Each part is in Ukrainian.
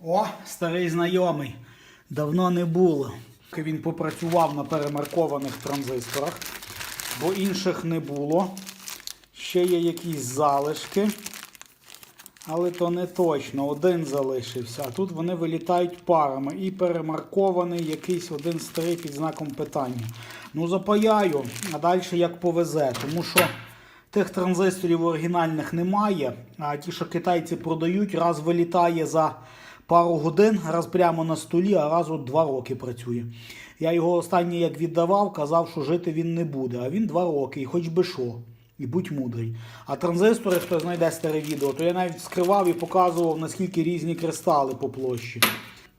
О, старий знайомий. Давно не було. Він попрацював на перемаркованих транзисторах, бо інших не було. Ще є якісь залишки. Але то не точно, один залишився. А тут вони вилітають парами. І перемаркований якийсь один старий під знаком питання. Ну, запаяю, а далі як повезе. Тому що тих транзисторів оригінальних немає, а ті, що китайці продають, раз вилітає за пару годин, раз прямо на столі, а раз от два роки працює. Я його останній як віддавав, казав, що жити він не буде. А він два роки, і хоч би що. І будь мудрий. А транзистори, хто знайде старе відео, то я навіть скривав і показував, наскільки різні кристали по площі.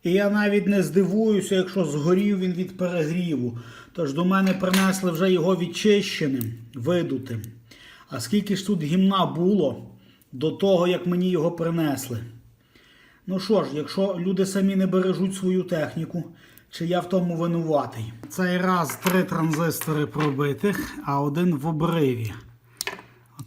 І я навіть не здивуюся, якщо згорів він від перегріву. Тож до мене принесли вже його відчищеним, видутим. А скільки ж тут гімна було до того, як мені його принесли? Ну що ж, якщо люди самі не бережуть свою техніку, чи я в тому винуватий? Цей раз три транзистори пробитих, а один в обриві.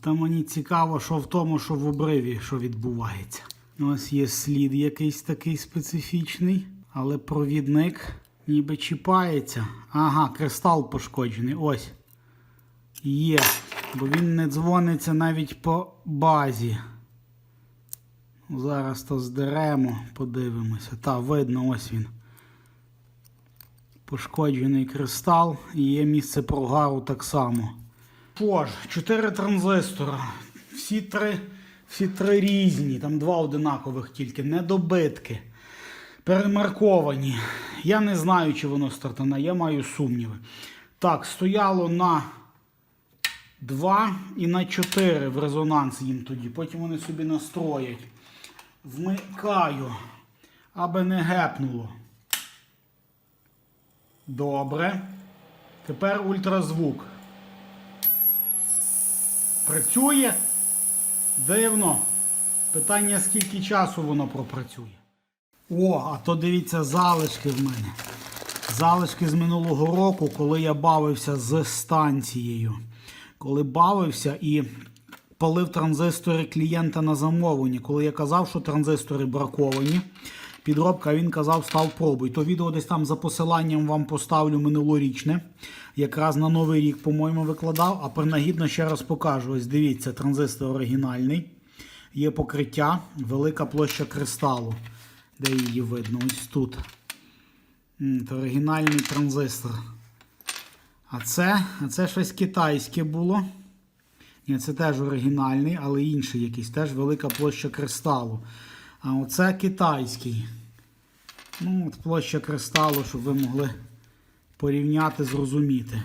Та мені цікаво, що в тому, що в обриві що відбувається. Ось є слід якийсь такий специфічний, але провідник ніби чіпається. Ага, кристал пошкоджений. Ось. Є. Бо він не дзвониться навіть по базі. Зараз то здеремо, подивимося. Та, видно, ось він. Пошкоджений кристал і є місце прогару так само. Що ж, чотири транзистора. Всі три, всі три різні, там два одинакових тільки, недобитки. Перемарковані. Я не знаю, чи воно стартане, я маю сумніви. Так, стояло на 2 і на 4 в резонанс їм тоді. Потім вони собі настроять. Вмикаю, аби не гепнуло. Добре. Тепер ультразвук. Працює? Дивно. Питання, скільки часу воно пропрацює. О, а то дивіться залишки в мене. Залишки з минулого року, коли я бавився з станцією. Коли бавився і палив транзистори клієнта на замовлення. Коли я казав, що транзистори браковані, підробка він казав, став пробуй. То відео десь там за посиланням вам поставлю минулорічне. Якраз на Новий рік, по-моєму, викладав, а принагідно ще раз покажу. Ось дивіться, транзистор оригінальний. Є покриття, велика площа кристалу. Де її видно? Ось тут. Це оригінальний транзистор. А це, а це щось китайське було. Ні, це теж оригінальний, але інший якийсь. Теж велика площа кристалу. А оце китайський. Ну, от площа кристалу, щоб ви могли порівняти, зрозуміти,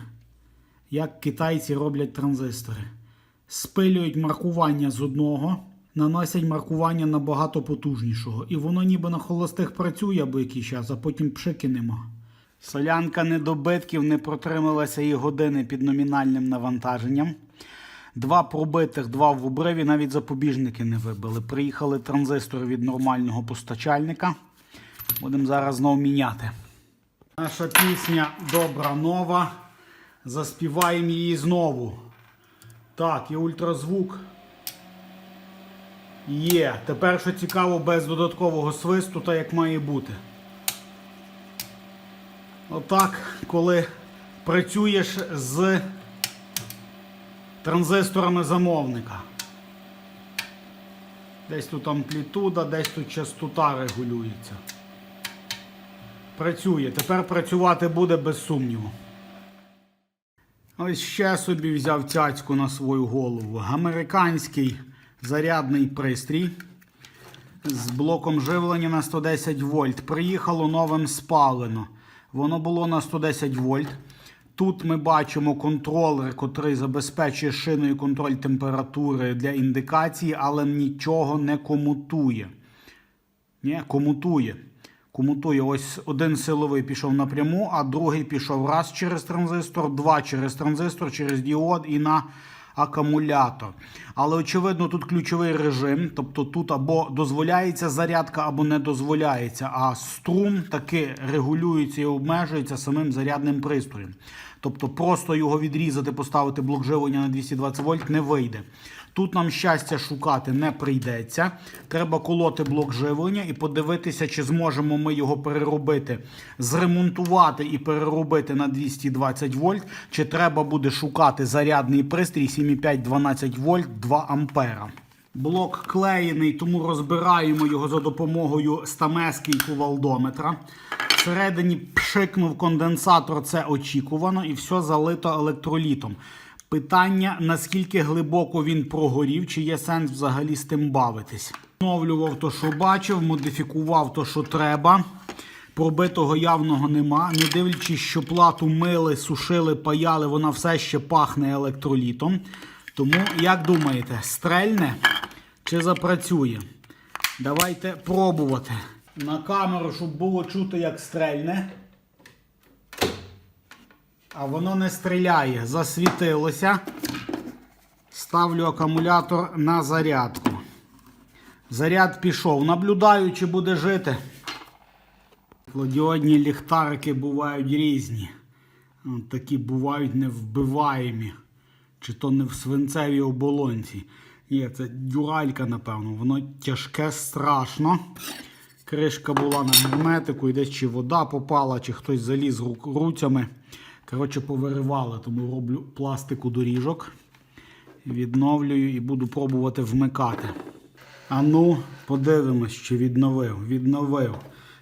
як китайці роблять транзистори. Спилюють маркування з одного, наносять маркування набагато потужнішого. І воно ніби на холостих працює або якийсь час, а потім пшики нема. Солянка недобитків не протрималася і години під номінальним навантаженням. Два пробитих, два в обриві, навіть запобіжники не вибили. Приїхали транзистори від нормального постачальника. Будемо зараз знову міняти. Наша пісня добра нова. Заспіваємо її знову. Так, і ультразвук. Є. Тепер, що цікаво, без додаткового свисту, та як має бути. Отак, коли працюєш з транзисторами замовника. Десь тут амплітуда, десь тут частота регулюється. Працює. Тепер працювати буде без сумніву. Ось ще собі взяв цяцьку на свою голову. Американський зарядний пристрій з блоком живлення на 110 вольт. Приїхало новим спалено. Воно було на 110 вольт. Тут ми бачимо контролер, котрий забезпечує шиною контроль температури для індикації, але нічого не комутує. Ні, комутує. Комутує. Ось один силовий пішов напряму, а другий пішов раз через транзистор, два через транзистор, через діод і на акумулятор. Але очевидно, тут ключовий режим, тобто тут або дозволяється зарядка, або не дозволяється. А струм таки регулюється і обмежується самим зарядним пристроєм. Тобто просто його відрізати, поставити блок живлення на 220 вольт не вийде. Тут нам щастя шукати не прийдеться. Треба колоти блок живлення і подивитися, чи зможемо ми його переробити, зремонтувати і переробити на 220 вольт, чи треба буде шукати зарядний пристрій 7,5-12 вольт 2 ампера. Блок клеєний, тому розбираємо його за допомогою стамески і кувалдометра. Всередині пшикнув конденсатор, це очікувано, і все залито електролітом. Питання, наскільки глибоко він прогорів, чи є сенс взагалі з тим бавитись. Встановлював то, що бачив, модифікував то, що треба. Пробитого явного нема. Не дивлячись, що плату мили, сушили, паяли, вона все ще пахне електролітом. Тому, як думаєте, стрельне чи запрацює? Давайте пробувати. На камеру, щоб було чути, як стрельне. А воно не стріляє. Засвітилося. Ставлю акумулятор на зарядку. Заряд пішов. Наблюдаю, чи буде жити. Флодіодні ліхтарики бувають різні. Такі бувають невбиваємі. Чи то не в свинцевій оболонці. Ні, це дюралька, напевно. Воно тяжке, страшно. Кришка була на герметику, і десь чи вода попала, чи хтось заліз руцями. Коротше, повиривали, тому роблю пластику доріжок. Відновлюю і буду пробувати вмикати. А ну, подивимось, чи відновив. Відновив.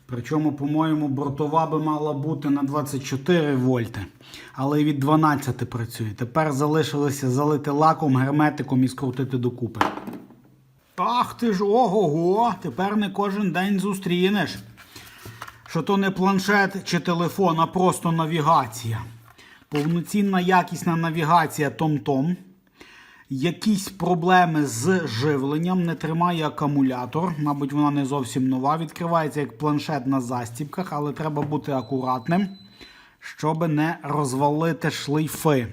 Причому, по-моєму, бортова би мала бути на 24 вольти, але і від 12 працює. Тепер залишилося залити лаком, герметиком і скрутити докупи. Ах ти ж ого-го, тепер не кожен день зустрінеш. Що то не планшет чи телефон, а просто навігація. Повноцінна якісна навігація Том-Том. Якісь проблеми з живленням, не тримає акумулятор. Мабуть, вона не зовсім нова. Відкривається як планшет на застібках, але треба бути акуратним, щоб не розвалити шлейфи.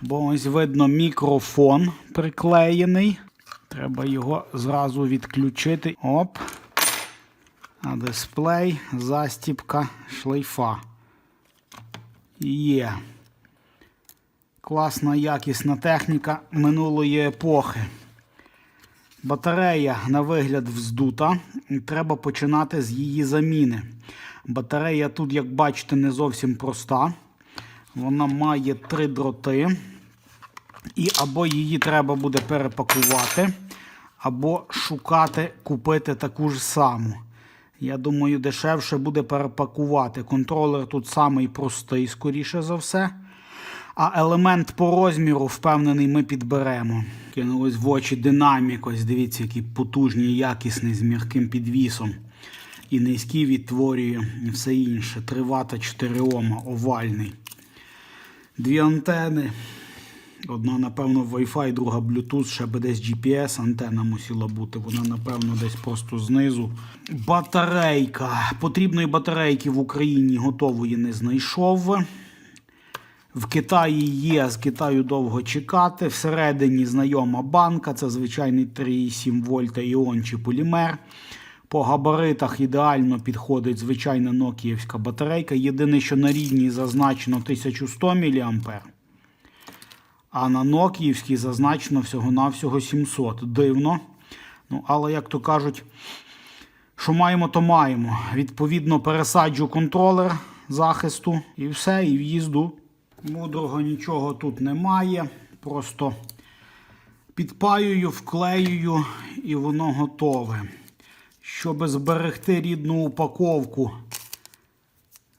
Бо ось видно мікрофон приклеєний. Треба його зразу відключити. Оп. А дисплей, застібка, шлейфа. Є. Класна якісна техніка минулої епохи. Батарея на вигляд вздута. Треба починати з її заміни. Батарея тут, як бачите, не зовсім проста. Вона має три дроти. І або її треба буде перепакувати, або шукати, купити таку ж саму. Я думаю, дешевше буде перепакувати. Контролер тут самий простий, скоріше за все. А елемент по розміру, впевнений, ми підберемо. Кинулось в очі динамік. Ось дивіться, який потужний, якісний з м'яким підвісом. І низький відтворює і все інше. 3 Вт 4 Ома, овальний. Дві антени. Одна, напевно, Wi-Fi, друга Bluetooth, ще би десь GPS антенна мусила бути. Вона, напевно, десь просто знизу. Батарейка. Потрібної батарейки в Україні готової не знайшов. В Китаї є, з Китаю довго чекати. Всередині знайома банка, це звичайний 3,7 вольта іон чи полімер. По габаритах ідеально підходить звичайна нокіївська батарейка. Єдине, що на рідній зазначено 1100 мА. А на Нокіївській зазначено всього-навсього 700. Дивно. Ну, але, як то кажуть, що маємо, то маємо. Відповідно, пересаджу контролер захисту і все, і в'їзду. Мудрого нічого тут немає. Просто підпаюю, вклеюю і воно готове. Щоб зберегти рідну упаковку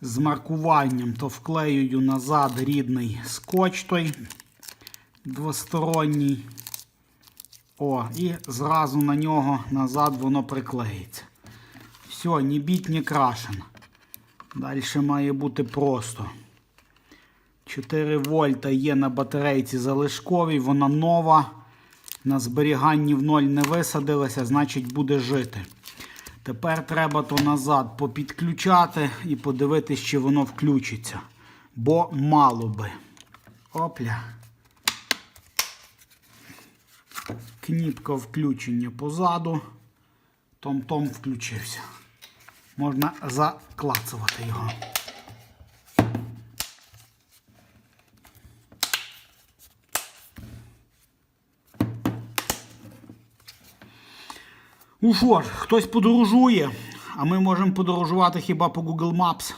з маркуванням, то вклеюю назад рідний скотч той двосторонній. О, і зразу на нього назад воно приклеїться. Все, ні біть, ні крашен. Далі має бути просто. 4 вольта є на батарейці залишковій, вона нова. На зберіганні в ноль не висадилася, значить буде жити. Тепер треба то назад попідключати і подивитись, чи воно включиться. Бо мало би. Опля. Кніпка включення позаду. Том-том включився. Можна заклацувати його. Ну що ж, хтось подорожує, а ми можемо подорожувати хіба по Google Maps.